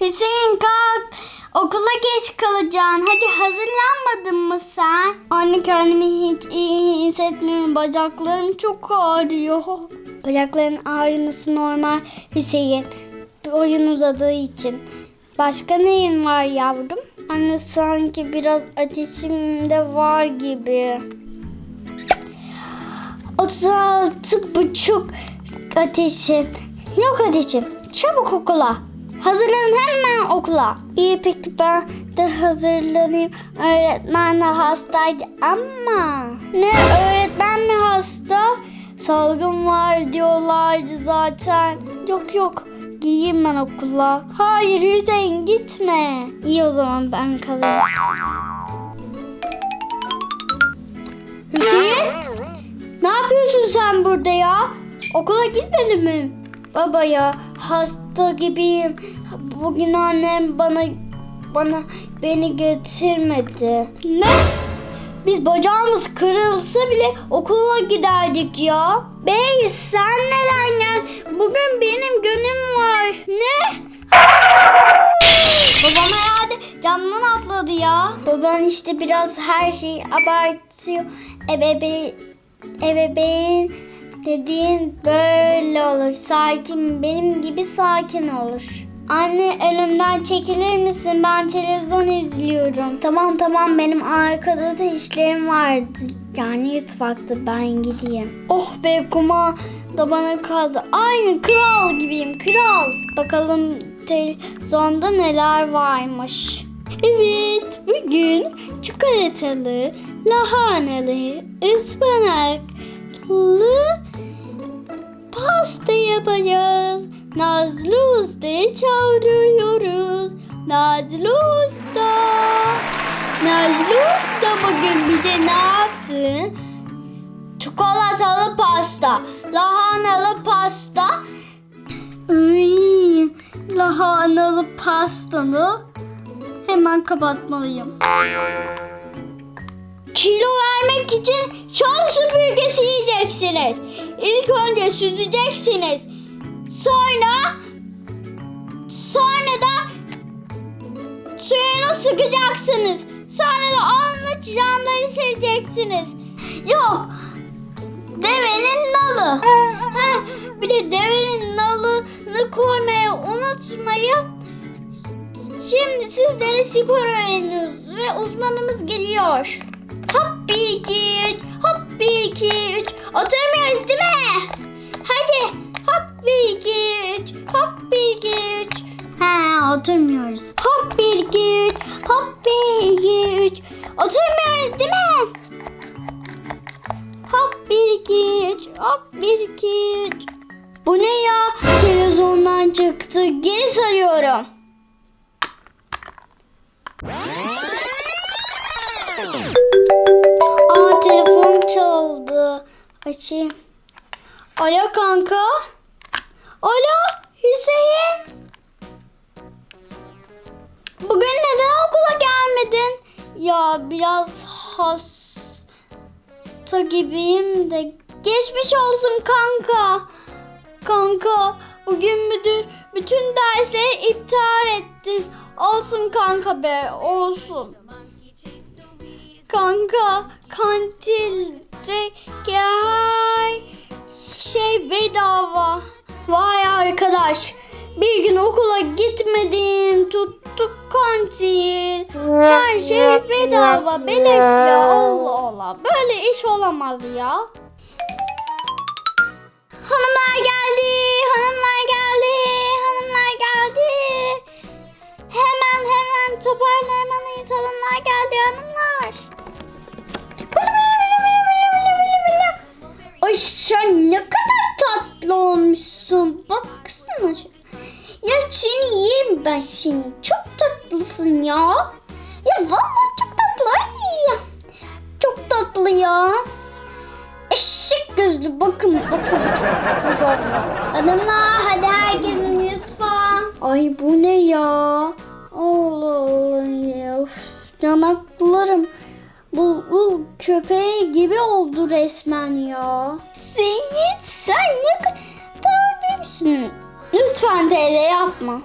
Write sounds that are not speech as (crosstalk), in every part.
Hüseyin kalk. Okula geç kalacaksın. Hadi hazırlanmadın mı sen? Anne kendimi hiç iyi hissetmiyorum. Bacaklarım çok ağrıyor. (laughs) Bacakların ağrıması normal Hüseyin. Boyun uzadığı için. Başka neyin var yavrum? Anne sanki biraz ateşim de var gibi. 36 buçuk ateşin. Yok ateşin. Çabuk okula. Hazırlanın hemen okula. İyi peki ben de hazırlanayım. Öğretmen de hastaydı ama. Ne öğretmen mi hasta? Salgın var diyorlardı zaten. Yok yok. Gideyim ben okula. Hayır Hüseyin gitme. İyi o zaman ben kalayım. Hüseyin? Ne yapıyorsun sen burada ya? Okula gitmedin mi? Baba ya hasta gibiyim. Bugün annem bana bana beni getirmedi. Ne? Biz bacağımız kırılsa bile okula giderdik ya. Bey sen neden gel? Bugün benim günüm var. Ne? Babam herhalde camdan atladı ya. Baban işte biraz her şeyi abartıyor. Ebebe, ebeveyn dediğin böyle olur. Sakin, benim gibi sakin olur. Anne önümden çekilir misin? Ben televizyon izliyorum. Tamam tamam benim arkada da işlerim vardı. Yani mutfakta ben gideyim. Oh be kuma da bana kaldı. Aynı kral gibiyim kral. Bakalım televizyonda neler varmış. Evet bugün çikolatalı, lahanalı, ıspanaklı pasta yapacağız. Nazlı Usta'yı çağırıyoruz. Nazlı Usta. Nazlı Usta bugün bize ne yaptı? Çikolatalı pasta, lahanalı pasta. Ay, lahanalı pastamı hemen kapatmalıyım. Kilo vermek için süpürgesi yiyeceksiniz. İlk önce süzeceksiniz. Sonra sonra da suyunu sıkacaksınız. Sonra da alnı camları sileceksiniz. Yok. Devenin nalı. Ha, bir de devenin nalını koymayı unutmayın. Şimdi sizlere spor öğreniyoruz ve uzmanımız geliyor. Hop 1 2 3 hop 1 2 3 oturmuyoruz değil mi? Hadi hop 1 2 3 hop 1 2 3 Ha oturmuyoruz. Hop 1 2 3 hop 1 2 3 oturmuyoruz değil mi? Hop 1 2 3 hop 1 2 3 Bu ne ya? Televizyondan çıktı. Geri sarıyorum. Açayım. Alo kanka. Alo Hüseyin. Bugün neden okula gelmedin? Ya biraz hasta gibiyim de. Geçmiş olsun kanka. Kanka bugün müdür bütün dersleri iptal etti. Olsun kanka be olsun. Kanka kantinde arkadaş bir gün okula gitmedim tuttuk kantin. Her şey bedava beleş ya Allah Allah. Böyle iş olamaz ya. Hanımlar geldi, hanımlar geldi, hanımlar geldi. Hemen hemen toparlamalıyız hanımlar geldi hanımlar. Ay sen ne kadar tatlı olmuşsun. Ben seni. Çok tatlısın ya. Ya vallahi çok tatlı. Ay. Çok tatlı ya. Eşek gözlü bakın bakın. Hanımlar hadi herkesin lütfen. Ay bu ne ya? Allah Allah ya. Yanaklarım bu, bu köpeği gibi oldu resmen ya. Seyit sen ne kadar. Lütfen teyze yapma.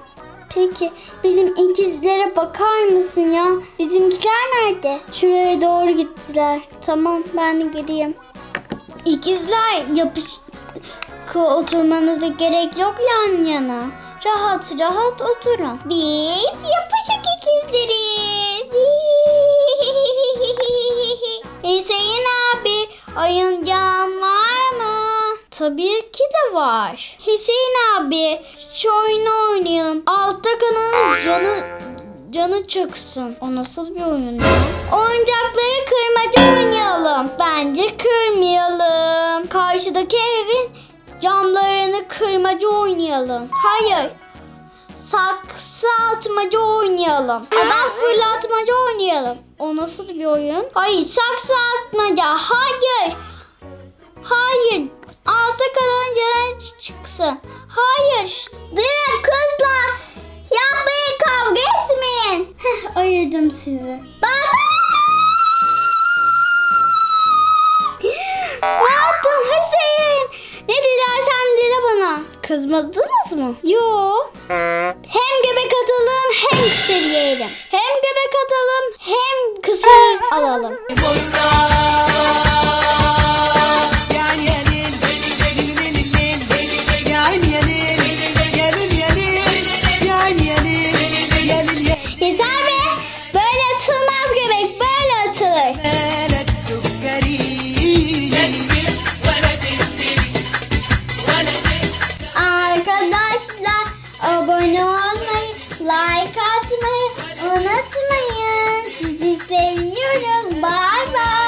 Peki bizim ikizlere bakar mısın ya? Bizimkiler nerede? Şuraya doğru gittiler. Tamam ben de gideyim. İkizler yapış oturmanıza gerek yok yan yana. Rahat rahat oturun. Biz yapışık ikizleriz. (laughs) Hüseyin abi mı? Tabii ki de var. Hüseyin abi şu oyunu oynayalım. Altta kanalın canı canı çıksın. O nasıl bir oyun? Oyuncakları kırmaca oynayalım. Bence kırmayalım. Karşıdaki evin camlarını kırmaca oynayalım. Hayır. Saksı atmaca oynayalım. Adam fırlatmaca oynayalım. O nasıl bir oyun? Hayır saksı atmaca. Hayır. Hayır. Altta kalan ç- çıksın. Hayır. Durun kızlar. Yapmayın kavga etmeyin. Heh, ayırdım sizi. Baba. ne yaptın Hüseyin? Ne dilersen dile bana. Kızmadınız mı? Yo. Hem göbek atalım hem kısır yiyelim. Hem göbek atalım hem kısır (laughs) alalım. Abone olmayı, like atmayı unutmayın. Sizi seviyoruz. Bye bye.